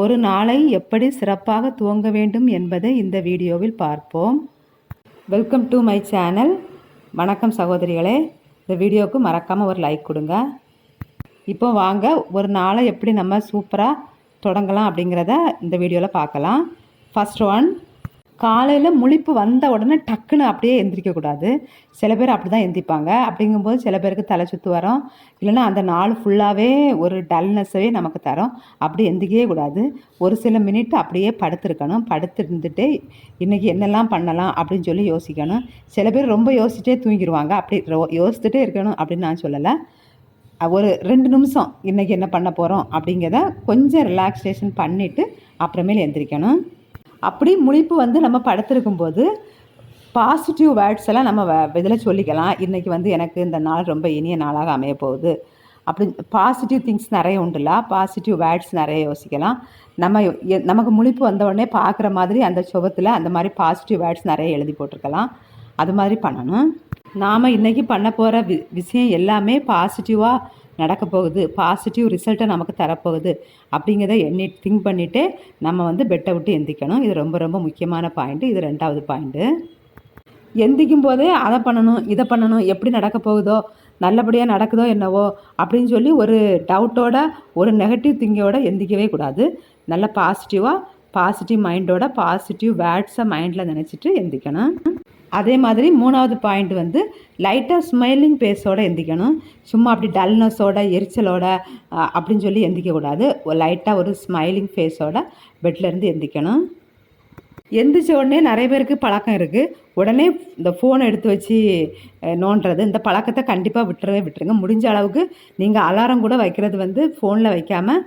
ஒரு நாளை எப்படி சிறப்பாக துவங்க வேண்டும் என்பதை இந்த வீடியோவில் பார்ப்போம். வெல்கம் டு மை சேனல் வணக்கம் சகோதரிகளே. இந்த வீடியோவுக்கு மறக்காமல் ஒரு லைக் கொடுங்க. இப்போ வாங்க ஒரு நாளை எப்படி நம்ம சூப்பராக தொடங்கலாம் அப்படிங்கிறத இந்த வீடியோவில் பார்க்கலாம். ஃபஸ்ட் ஒன் காலையில் முழிப்பு வந்த உடனே டக்குன்னு அப்படியே எந்திரிக்கக்கூடாது சில பேர் அப்படி தான் எந்திரிப்பாங்க. அப்படிங்கும்போது சில பேருக்கு தலை சுற்று வரும். இல்லைன்னா அந்த நாள் ஃபுல்லாகவே ஒரு டல்னஸ்ஸவே நமக்கு தரும். அப்படி எந்திரிக்கவே கூடாது. ஒரு சில மினிட் அப்படியே படுத்திருக்கணும். படுத்திருந்துட்டு இன்றைக்கி என்னெல்லாம் பண்ணலாம் அப்படின்னு சொல்லி யோசிக்கணும். சில பேர் ரொம்ப யோசிச்சிட்டே தூங்கிடுவாங்க அப்படி ரோ- யோசிச்சுட்டே இருக்கணும் அப்படின்னு நான் சொல்லலை. ஒரு ரெண்டு நிமிஷம் இன்றைக்கி என்ன பண்ண போகிறோம் அப்படிங்கிறத கொஞ்சம் ரிலாக்ஸேஷன் பண்ணிவிட்டு அப்புறமேல் எந்திரிக்கணும். அப்படி முழிப்பு வந்து நம்ம படுத்திருக்கும்போது பாசிட்டிவ் வேர்ட்ஸ் எல்லாம் நம்ம இதில் சொல்லிக்கலாம். இன்றைக்கி வந்து எனக்கு இந்த நாள் ரொம்ப இனிய நாளாக அமைய போகுது. அப்படி பாசிட்டிவ் திங்ஸ் நிறைய உண்டுல பாசிட்டிவ் வேர்ட்ஸ் நிறைய யோசிக்கலாம். நம்ம எ- நமக்கு முழிப்பு வந்த உடனே பார்க்குற மாதிரி அந்த சுபத்தில் அந்த மாதிரி பாசிட்டிவ் வேர்ட்ஸ் நிறைய எழுதி போட்டிருக்கலாம். அது மாதிரி பண்ணணும். நாம் இன்றைக்கி பண்ண போகிற வி விஷயம் எல்லாமே பாசிட்டிவாக நடக்க போகுது பாசிட்டிவ் ரிசல்ட்டை நமக்கு தரப்போகுது அப்படிங்கிறத எண்ணி திங்க் பண்ணிவிட்டு நம்ம வந்து பெட்டை விட்டு எந்திக்கணும். இது ரொம்ப ரொம்ப முக்கியமான பாயிண்ட்டு இது ரெண்டாவது பாயிண்ட்டு எந்திக்கும் போதே அதை பண்ணணும் இதை பண்ணணும் எப்படி நடக்க போகுதோ நல்லபடியாக நடக்குதோ என்னவோ அப்படின்னு சொல்லி ஒரு டவுட்டோட ஒரு நெகட்டிவ் திங்கோட எந்திக்கவே கூடாது. நல்ல பாசிட்டிவாக பாசிட்டிவ் மைண்டோட பாசிட்டிவ் வேர்ட்ஸை மைண்டில் நினச்சிட்டு எந்திக்கணும். அதே மாதிரி மூணாவது பாயிண்ட் வந்து லைட்டாக ஸ்மைலிங் பேஸோடு எந்திக்கணும். சும்மா அப்படி டல்னஸோட எரிச்சலோட அப்படின்னு சொல்லி எந்திக்கக்கூடாது லைட்டாக ஒரு ஸ்மைலிங் ஃபேஸோட பெட்லேருந்து எந்திக்கணும். எந்திரிச்ச உடனே நிறைய பேருக்கு பழக்கம் இருக்குது உடனே இந்த ஃபோனை எடுத்து வச்சு நோண்டுறது இந்த பழக்கத்தை கண்டிப்பாக விட்டுறவே விட்டுருங்க. முடிஞ்ச அளவுக்கு நீங்கள் அலாரம் கூட வைக்கிறது வந்து ஃபோனில் வைக்காமல்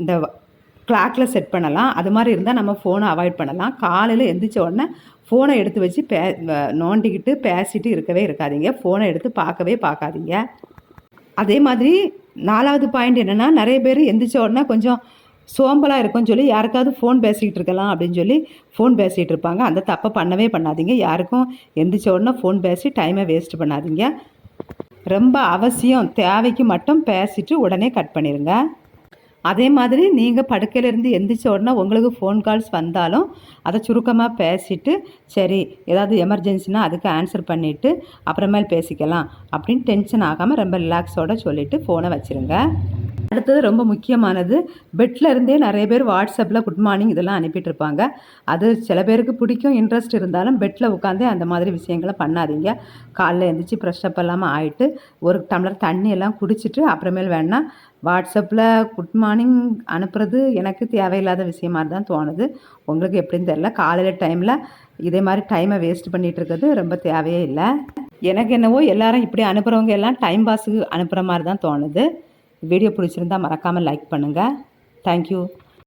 இந்த கிளாக்கில் செட் பண்ணலாம். அது மாதிரி இருந்தால் நம்ம ஃபோனை அவாய்ட் பண்ணலாம். காலையில் எந்திரிச்ச உடனே ஃபோனை எடுத்து வச்சு பே நோண்டிக்கிட்டு பேசிட்டு இருக்கவே இருக்காதிங்க. ஃபோனை எடுத்து பார்க்கவே பார்க்காதீங்க. அதே மாதிரி நாலாவது பாயிண்ட் என்னென்னா நிறைய பேர் எந்திரிச்ச உடனே கொஞ்சம் சோம்பலாக இருக்கும்னு சொல்லி யாருக்காவது ஃபோன் பேசிக்கிட்டு இருக்கலாம் அப்படின்னு சொல்லி ஃபோன் பேசிகிட்டு இருப்பாங்க. அந்த தப்பை பண்ணவே பண்ணாதீங்க. யாருக்கும் எந்திரிச்ச உடனே ஃபோன் பேசி டைமை வேஸ்ட் பண்ணாதீங்க. ரொம்ப அவசியம். தேவைக்கு மட்டும் பேசிட்டு உடனே கட் பண்ணிடுங்க அதே மாதிரி நீங்கள் படுக்கையிலேருந்து எந்திரிச்ச உடனே உங்களுக்கு ஃபோன் கால்ஸ் வந்தாலும் அதை சுருக்கமாக பேசிட்டு சரி ஏதாவது எமர்ஜென்சினா அதுக்கு ஆன்சர் பண்ணிவிட்டு அப்புறமேல் பேசிக்கலாம் அப்படின்னு டென்ஷன் ஆகாமல் ரொம்ப ரிலாக்ஸோட சொல்லிவிட்டு ஃபோனை வச்சுருங்க. அடுத்தது ரொம்ப முக்கியமானது பெட்டில் இருந்தே நிறைய பேர் வாட்ஸ்அப்பில் குட் மார்னிங் இதெல்லாம் அனுப்பிட்டு இருப்பாங்க அது சில பேருக்கு பிடிக்கும் இன்ட்ரெஸ்ட் இருந்தாலும் பெட்டில் உட்காந்தே அந்த மாதிரி விஷயங்களை பண்ணாதீங்க. காலைல எழுந்திரிச்சு ஃப்ரெஷ் அப் இல்லாமல் ஆகிட்டு ஒரு டம்ளர் தண்ணி எல்லாம் குடிச்சிட்டு அப்புறமேல் வேணால் வாட்ஸ்அப்பில் குட் மார்னிங் அனுப்புறது எனக்கு தேவையில்லாத விஷயமா தான் தோணுது. உங்களுக்கு எப்படின்னு தெரில காலையில் டைமில் இதே மாதிரி டைமை வேஸ்ட் பண்ணிகிட்டு இருக்கிறது ரொம்ப தேவையே இல்லை. எனக்கு என்னவோ எல்லாரும் இப்படி அனுப்புகிறவங்க எல்லாம் டைம் பாஸுக்கு அனுப்புகிற மாதிரி தான் தோணுது. வீடியோ பிடிச்சிருந்தா மறக்காமல் லைக் பண்ணுங்கள் தேங்க்யூ